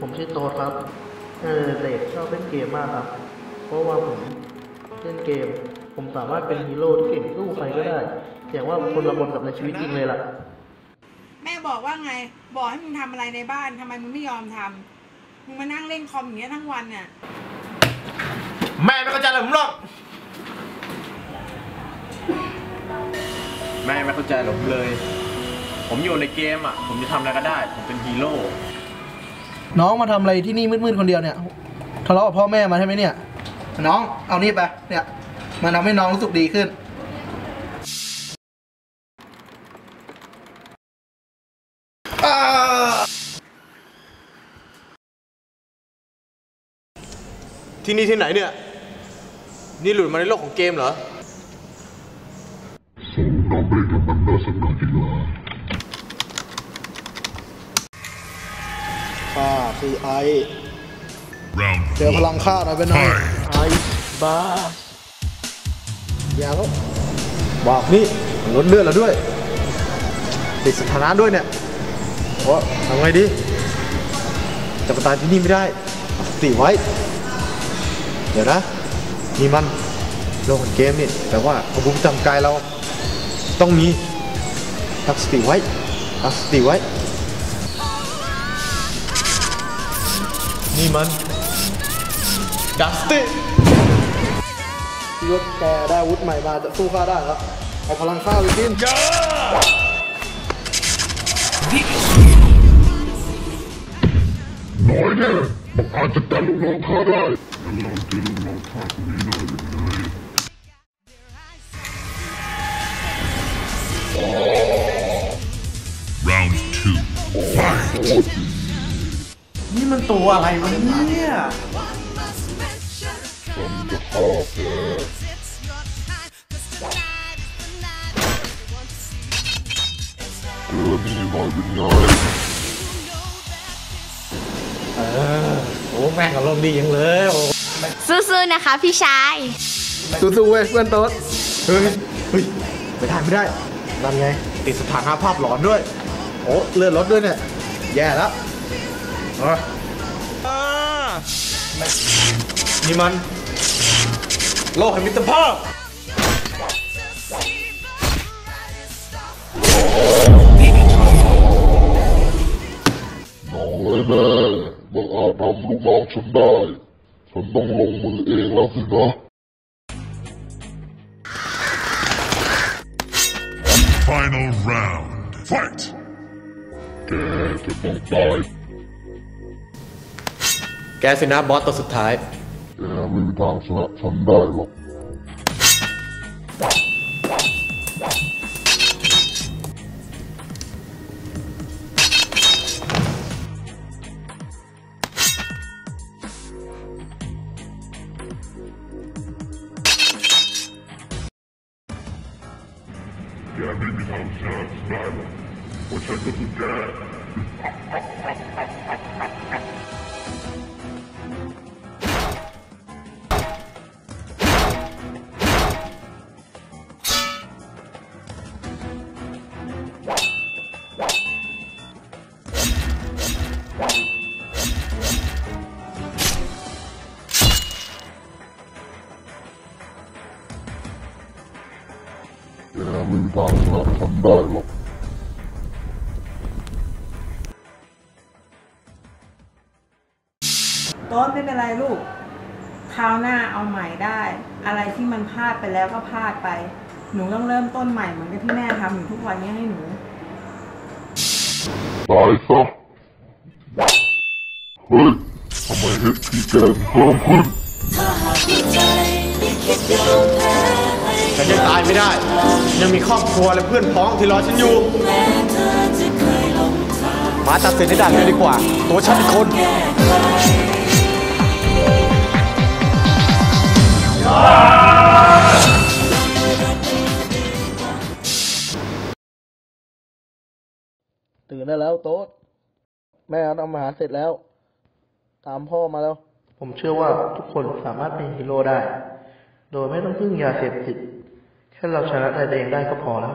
ผมชื่อโต๊ดครับ เออเด็กชอบเล่นเกมมากครับ เพราะว่าผมเล่นเกม ผมสามารถเป็นฮีโร่ที่เก่งสู้ใครก็ได้ อย่างว่าคนละบนกับในชีวิตจริงเลยล่ะ แม่บอกว่าไง บอกให้มึงทำอะไรในบ้านทำไมมึงไม่ยอมทำมึงมานั่งเล่นคอมอย่างเงี้ยทั้งวันเนี่ยแม่ไม่เข้าใจอะไรผมหรอก แม่ไม่เข้าใจหรอกผมเลย ผมอยู่ในเกมอะ ผมจะทำอะไรก็ได้ ผมเป็นฮีโร่ น้องมาทำอะไรที่นี่มืดๆคนเดียวเนี่ยทะเลาะกับพ่อแม่มาใช่ไหมเนี่ย น้องเอานี่ไปเนี่ยมันทำให้น้องรู้สึกดีขึ้น ที่นี่ที่ไหนเนี่ย นี่หลุดมาในโลกของเกมเหรอข้า คือไอ Round เจอพลังข้าหน่อยเป็นไง Fight ไอบ้าอย่าแล้วบอกนี่ลดเลือดแล้วด้วย ติดสถานะด้วยเนี่ยโอ้ทำไงดี จะมาตายที่นี่ไม่ได้เอาสติไว้ เดี๋ยวนะนี่มันโลกของเกมนี่แต่ว่าอาวุธประจำกายเราต้องมีตั้งสติไว้ตั้งสติไว้ นี่มันดัสตี้ยศแกได้อาวุธใหม่มาจะสู้ข้าได้ครับเอาพลังข้าไปกินน้อยแน่บอกอาจจะจัดลูกน้องข้าได้แล้วลองเจอลูกน้องข้าคนนี้หน่อย ตัวอะไรวะเนี่ยเออนี่หน่อยเป็นไงโอ้แม่งอารมณ์ดียังเลยโอ้สู้ๆนะคะพี่ชาย สู้ๆเว้ยเพื่อนโต๊ดเฮ้ยเฮ้ยไม่ได้ไม่ได้นั่นไง ติดสถานะภาพหลอนด้วย โอ้เลือดลดด้วยเนี่ย แย่แล้ว นี่มัน โลกแห่งมิตรภาพน้อยแน่บอกอาจทำลูกน้องฉันได้ ฉันต้องลงมือเองแล้วสินะ Final round Fight แแกสินะบอสตัวสุดท้าย แกไม่มีทางชนะฉันได้หรอก แกไม่มีทางชนะฉันได้หรอกเพราะฉันก็คือแก ไม่มีทางชนะฉันได้หรอกต้นไม่เป็นไรลูกคราวหน้าเอาใหม่ได้ อะไรที่มันพลาดไปแล้วก็พลาดไป หนูต้องเริ่มต้นใหม่เหมือนกับที่แม่ทำอยู่ทุกวันนี้ให้หนูตายซะเฮ้ยทำไมเห็ดพี่แกนเพิ่มขึ้น ฉันยังตายไม่ได้ ยังมีครอบครัวและเพื่อนพ้องที่รอฉันอยู่ มาตัดสินให้ได้เลยดีกว่า ตัวฉันเป็นคนตื่นได้แล้วโต๊ดแม่ทำอาหารเสร็จแล้ว ตามพ่อมาแล้ว ผมเชื่อว่าทุกคนสามารถเป็นฮีโร่ได้ โดยไม่ต้องพึ่งยาเสพติด แค่เราชนะใจตัวเองได้ก็พอแล้ว